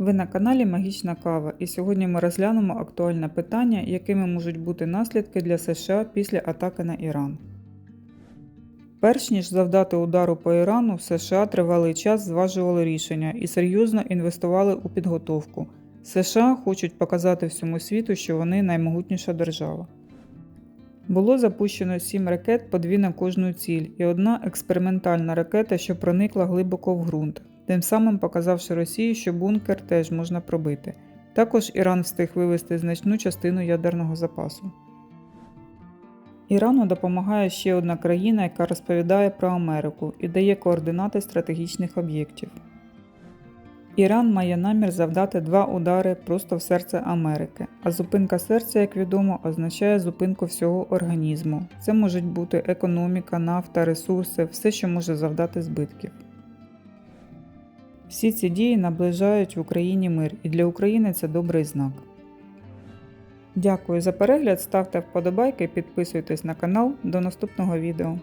Ви на каналі Магічна Кава, і сьогодні ми розглянемо актуальне питання, якими можуть бути наслідки для США після атаки на Іран. Перш ніж завдати удару по Ірану, США тривалий час зважували рішення і серйозно інвестували у підготовку. США хочуть показати всьому світу, що вони наймогутніша держава. Було запущено сім ракет по дві на кожну ціль і одна експериментальна ракета, що проникла глибоко в ґрунт, тим самим показавши Росії, що бункер теж можна пробити. Також Іран встиг вивести значну частину ядерного запасу. Ірану допомагає ще одна країна, яка розповідає про Америку і дає координати стратегічних об'єктів. Іран має намір завдати два удари просто в серце Америки, а зупинка серця, як відомо, означає зупинку всього організму. Це можуть бути економіка, нафта, ресурси, все, що може завдати збитків. Всі ці дії наближають в Україні мир, і для України це добрий знак. Дякую за перегляд, ставте вподобайки, підписуйтесь на канал. До наступного відео.